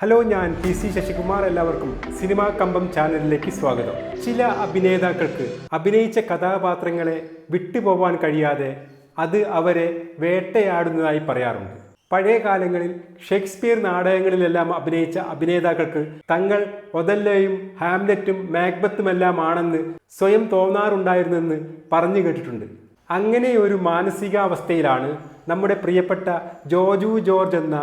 Hello ഞാൻ P C Sasikumar എല്ലാവർക്കും cinema കമ്പം ചാനലിലേക്ക് സ്വാഗതം. ചില അഭിനേതാക്കൾക്ക് അഭിനയിച്ച കഥാപാത്രങ്ങളെ വിട്ടുപോവാൻ കഴിയാതെ അത് അവരെ വേട്ടയാടുന്നതായി പറയാറുണ്ട്. പഴയ കാലങ്ങളിൽ ഷേക്സ്പിയർ നാടകങ്ങളിലെല്ലാം അഭിനയിച്ച അഭിനേതാക്കൾക്ക് തങ്ങൾ ഒതല്ലയും ഹാംലെറ്റും മാക്ബത്തുമെല്ലാം ആണെന്ന് സ്വയം തോന്നാറുണ്ടായിരുന്നെന്ന് പറഞ്ഞു കേട്ടിട്ടുണ്ട്. അങ്ങനെ ഒരു മാനസികാവസ്ഥയിലാണ് നമ്മുടെ പ്രിയപ്പെട്ട ജോജു ജോർജ് എന്ന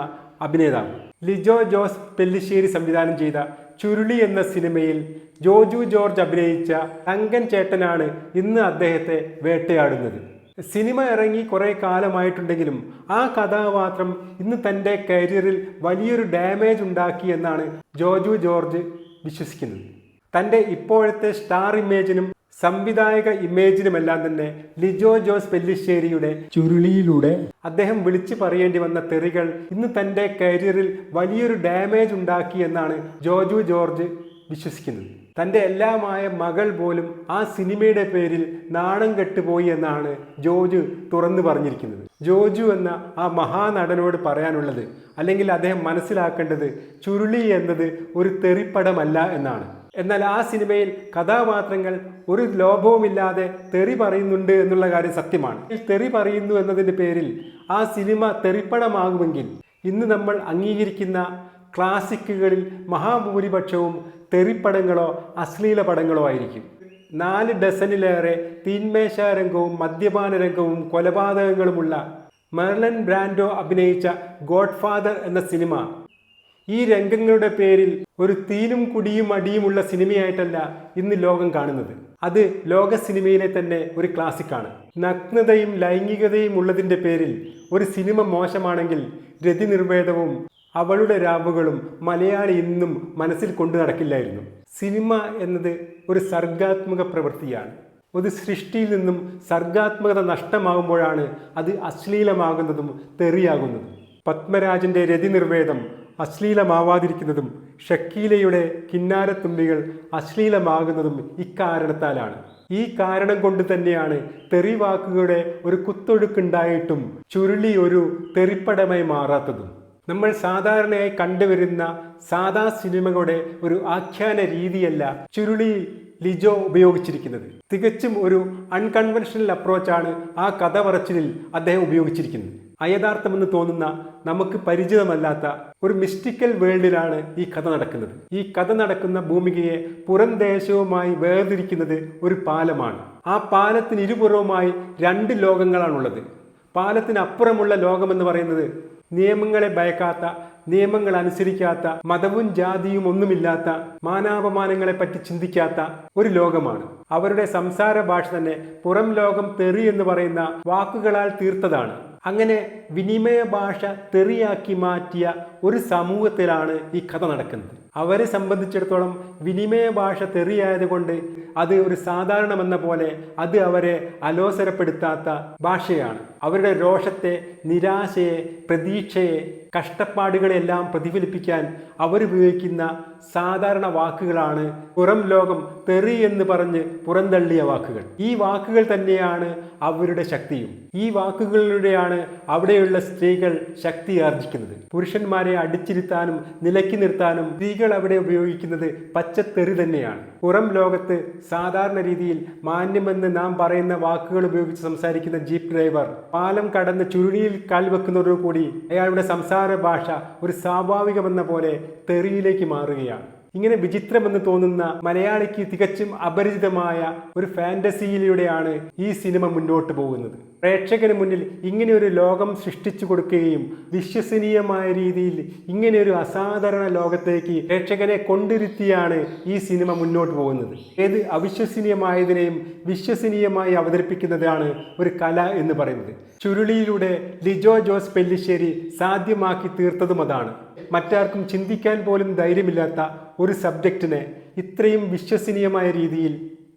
അഭിനേതാവ്. ലിജോ ജോസ് പെല്ലിശ്ശേരി സംവിധാനം ചെയ്ത ചുരുളി എന്ന സിനിമയിൽ ജോജു ജോർജ് അഭിനയിച്ച തങ്കൻ ചേട്ടനാണ് ഇന്ന് അദ്ദേഹത്തെ വേട്ടയാടുന്നത്. സിനിമ ഇറങ്ങി കുറേ കാലമായിട്ടുണ്ടെങ്കിലും ആ കഥാപാത്രം ഇന്ന് തന്റെ കരിയറിൽ വലിയൊരു ഡാമേജ് ഉണ്ടാക്കി എന്നാണ് ജോജു ജോർജ് വിശ്വസിക്കുന്നത്. തന്റെ ഇപ്പോഴത്തെ സ്റ്റാർ ഇമേജിനും സംവിധായക ഇമേജിനുമെല്ലാം തന്നെ ലിജോ ജോസ് പെല്ലിശ്ശേരിയുടെ ചുരുളിയിലൂടെ അദ്ദേഹം വിളിച്ചു പറയേണ്ടി വന്ന തെറികൾ ഇന്ന് തന്റെ കരിയറിൽ വലിയൊരു ഡാമേജ് ഉണ്ടാക്കി എന്നാണ് ജോജു ജോർജ് വിശ്വസിക്കുന്നത്. തന്റെ എല്ലാമായ മകൾ പോലും ആ സിനിമയുടെ പേരിൽ നാണം കെട്ടുപോയി എന്നാണ് ജോജു തുറന്നു പറഞ്ഞിരിക്കുന്നത്. ജോജു എന്ന ആ മഹാനടനോട് പറയാനുള്ളത് അല്ലെങ്കിൽ അദ്ദേഹം മനസ്സിലാക്കേണ്ടത് ചുരുളി എന്നത് ഒരു തെറിപ്പടമല്ല എന്നാണ്. എന്നാൽ ആ സിനിമയിൽ കഥാപാത്രങ്ങൾ ഒരു ലോഭവുമില്ലാതെ തെറി പറയുന്നുണ്ട് എന്നുള്ള കാര്യം സത്യമാണ്. തെറി പറയുന്നു എന്നതിന്റെ പേരിൽ ആ സിനിമ തെറിപ്പടമാകുമെങ്കിൽ ഇന്ന് നമ്മൾ അംഗീകരിക്കുന്ന ക്ലാസിക്കുകളിൽ മഹാഭൂരിപക്ഷവും തെറിപ്പടങ്ങളോ അശ്ലീല പടങ്ങളോ ആയിരിക്കും. നാല് ഡസനിലേറെ തീന്മേശ രംഗവും മദ്യപാന രംഗവും കൊലപാതകങ്ങളുമുള്ള മെർലൻ ബ്രാൻഡോ അഭിനയിച്ച ഗോഡ്ഫാദർ എന്ന സിനിമ ഈ രംഗങ്ങളുടെ പേരിൽ ഒരു തീനും കുടിയും അടിയുമുള്ള സിനിമയായിട്ടല്ല ഇന്ന് ലോകം കാണുന്നത്. അത് ലോക സിനിമയിലെ തന്നെ ഒരു ക്ലാസിക്കാണ്. നഗ്നതയും ലൈംഗികതയും ഉള്ളതിന്റെ പേരിൽ ഒരു സിനിമ മോശമാണെങ്കിൽ രതി നിർവേദവും അവളുടെ രാവുകളും മലയാളി ഇന്നും മനസ്സിൽ കൊണ്ടു നടക്കില്ലായിരുന്നു. സിനിമ എന്നത് ഒരു സർഗാത്മക പ്രവൃത്തിയാണ്. ഒരു സൃഷ്ടിയിൽ നിന്നും സർഗാത്മകത നഷ്ടമാകുമ്പോഴാണ് അത് അശ്ലീലമാകുന്നതും തെറിയാകുന്നതും. പത്മരാജന്റെ രതിനിർവേദം അശ്ലീലമാവാതിരിക്കുന്നതും ഷക്കീലയുടെ കിന്നാരത്തുമ്പികൾ അശ്ലീലമാകുന്നതും ഇക്കാരണത്താലാണ്. ഈ കാരണം കൊണ്ട് തന്നെയാണ് തെറി വാക്കുകളുടെ ഒരു കുത്തൊഴുക്കുണ്ടായിട്ടും ചുരുളി ഒരു തെറിപ്പടമായി മാറാത്തതും. നമ്മൾ സാധാരണയായി കണ്ടുവരുന്ന സാധാ സിനിമകളുടെ ഒരു ആഖ്യാന രീതിയല്ല ചുരുളി ലിജോ ഉപയോഗിച്ചിരിക്കുന്നത്. തികച്ചും ഒരു അൺകൺവെൻഷണൽ അപ്രോച്ചാണ് ആ കഥ പറച്ചിലിൽ അദ്ദേഹം ഉപയോഗിച്ചിരിക്കുന്നത്. അയഥാർത്ഥമെന്ന് തോന്നുന്ന നമുക്ക് പരിചിതമല്ലാത്ത ഒരു മിസ്റ്റിക്കൽ വേൾഡിലാണ് ഈ കഥ നടക്കുന്നത്. ഈ കഥ നടക്കുന്ന ഭൂമികയെ പുറം ദേശവുമായി വേർതിരിക്കുന്നത് ഒരു പാലമാണ്. ആ പാലത്തിന് ഇരുപുറവുമായി രണ്ട് ലോകങ്ങളാണുള്ളത്. പാലത്തിനപ്പുറമുള്ള ലോകമെന്ന് പറയുന്നത് നിയമങ്ങളെ ഭയക്കാത്ത നിയമങ്ങൾ അനുസരിക്കാത്ത മതവും ജാതിയും ഒന്നുമില്ലാത്ത മാനാപമാനങ്ങളെ പറ്റി ചിന്തിക്കാത്ത ഒരു ലോകമാണ്. അവരുടെ സംസാര ഭാഷ തന്നെ പുറം ലോകം തെറി എന്ന് പറയുന്ന വാക്കുകളാൽ തീർത്തതാണ്. അങ്ങനെ വിനിമയ ഭാഷ തെറിയാക്കി മാറ്റിയ ഒരു സമൂഹത്തിലാണ് ഈ കഥ നടക്കുന്നത്. അവരെ സംബന്ധിച്ചിടത്തോളം വിനിമയ ഭാഷ തെറിയായതുകൊണ്ട് അത് ഒരു സാധാരണമെന്ന പോലെ അത് അവരെ അലോസരപ്പെടുത്താത്ത ഭാഷയാണ്. അവരുടെ രോഷത്തെ നിരാശയെ പ്രതീക്ഷയെ കഷ്ടപ്പാടുകളെല്ലാം പ്രതിഫലിപ്പിക്കാൻ അവരുപയോഗിക്കുന്ന സാധാരണ വാക്കുകളാണ് പുറം ലോകം തെറി എന്ന് പറഞ്ഞ് പുറന്തള്ളിയ വാക്കുകൾ. ഈ വാക്കുകൾ തന്നെയാണ് അവരുടെ ശക്തിയും. ഈ വാക്കുകളിലൂടെയാണ് അവിടെയുള്ള സ്ത്രീകൾ ശക്തി ആർജിക്കുന്നത്. പുരുഷന്മാരെ അടിച്ചിരുത്താനും നിലക്കി നിർത്താനും സ്ത്രീകൾ അവിടെ ഉപയോഗിക്കുന്നത് പച്ചത്തെറി തന്നെയാണ്. പുറം ലോകത്ത് സാധാരണ രീതിയിൽ മാന്യമെന്ന് നാം പറയുന്ന വാക്കുകൾ ഉപയോഗിച്ച് സംസാരിക്കുന്ന ജീപ്പ് ഡ്രൈവർ പാലം കടന്ന് ചുരുളിയിൽ കാൽ വെക്കുന്നതോടുകൂടി അയാളുടെ സംസാര ഭാഷ ഒരു സ്വാഭാവികമെന്ന പോലെ തെറിയിലേക്ക് മാറുകയാണ്. ഇങ്ങനെ വിചിത്രമെന്ന് തോന്നുന്ന മലയാളിക്ക് തികച്ചും അപരിചിതമായ ഒരു ഫാന്റസിയിലൂടെയാണ് ഈ സിനിമ മുന്നോട്ട് പോകുന്നത്. പ്രേക്ഷകന് മുന്നിൽ ഇങ്ങനെ ഒരു ലോകം സൃഷ്ടിച്ചു കൊടുക്കുകയും വിശ്വസനീയമായ രീതിയിൽ ഇങ്ങനെ ഒരു അസാധാരണ ലോകത്തേക്ക് പ്രേക്ഷകനെ കൊണ്ടിരുത്തിയാണ് ഈ സിനിമ മുന്നോട്ട് പോകുന്നത്. ഏത് അവിശ്വസനീയമായതിനെയും വിശ്വസനീയമായി അവതരിപ്പിക്കുന്നതാണ് ഒരു കല എന്ന് പറയുന്നത്. ചുരുളിയിലൂടെ ലിജോ ജോസ് പെല്ലിശ്ശേരി സാധ്യമാക്കി തീർത്തതും അതാണ്. മറ്റാർക്കും ചിന്തിക്കാൻ പോലും ധൈര്യമില്ലാത്ത ഒരു സബ്ജക്റ്റിനെ ഇത്രയും വിശ്വസനീയമായ രീതിയിൽ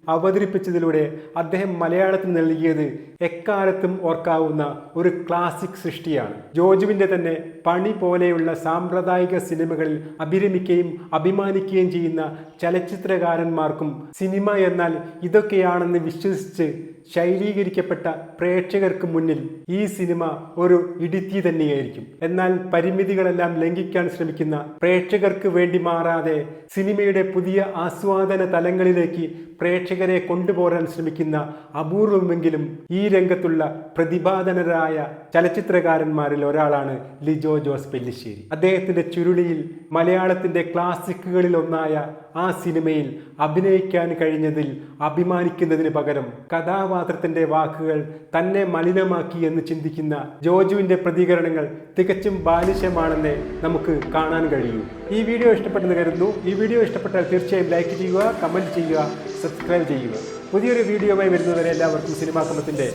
അവതരിപ്പിച്ചതിലൂടെ അദ്ദേഹം മലയാളത്തിൽ നൽകിയത് എക്കാലത്തും ഓർക്കാവുന്ന ഒരു ക്ലാസിക് സൃഷ്ടിയാണ്. ജോജുവിന്റെ തന്നെ പണി പോലെയുള്ള സാമ്പ്രദായിക സിനിമകളിൽ അഭിരമിക്കുകയും അഭിമാനിക്കുകയും ചെയ്യുന്ന ചലച്ചിത്രകാരന്മാർക്കും സിനിമ എന്നാൽ ഇതൊക്കെയാണെന്ന് വിശ്വസിച്ച് ശൈലീകരിക്കപ്പെട്ട പ്രേക്ഷകർക്ക് മുന്നിൽ ഈ സിനിമ ഒരു ഇടുത്തി തന്നെയായിരിക്കും. എന്നാൽ പരിമിതികളെല്ലാം ലംഘിക്കാൻ ശ്രമിക്കുന്ന പ്രേക്ഷകർക്ക് വേണ്ടി മാറാതെ സിനിമയുടെ പുതിയ ആസ്വാദന തലങ്ങളിലേക്ക് പ്രേക്ഷകരെ കൊണ്ടുപോരാൻ ശ്രമിക്കുന്ന അപൂർവമെങ്കിലും ഈ രംഗത്തുള്ള പ്രതിപാദനരായ ചലച്ചിത്രകാരന്മാരിൽ ഒരാളാണ് ലിജോ ജോസ് പെല്ലിശ്ശേരി. അദ്ദേഹത്തിന്റെ ചുരുളിയിൽ മലയാളത്തിന്റെ ക്ലാസിക്കുകളിൽ ഒന്നായ ആ സിനിമയിൽ അഭിനയിക്കാൻ കഴിഞ്ഞതിൽ അഭിമാനിക്കുന്നതിന് പകരം കഥാപാത്രത്തിന്റെ വാക്കുകൾ തന്നെ മലിനമാക്കി എന്ന് ചിന്തിക്കുന്ന ജോജുവിന്റെ പ്രതികരണങ്ങൾ തികച്ചും ബാലിശമാണെന്ന് നമുക്ക് കാണാൻ കഴിയൂ. ഈ വീഡിയോ ഇഷ്ടപ്പെട്ടെന്ന് കരുതുന്നു. ഈ വീഡിയോ ഇഷ്ടപ്പെട്ടാൽ തീർച്ചയായും ലൈക്ക് ചെയ്യുക കമന്റ് ചെയ്യുക സബ്സ്ക്രൈബ് ചെയ്യുക. പുതിയൊരു വീഡിയോയുമായി വരുന്നവരെ എല്ലാവർക്കും സിനിമാ ക്രമത്തിന്റെ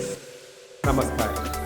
നമസ്കാരം.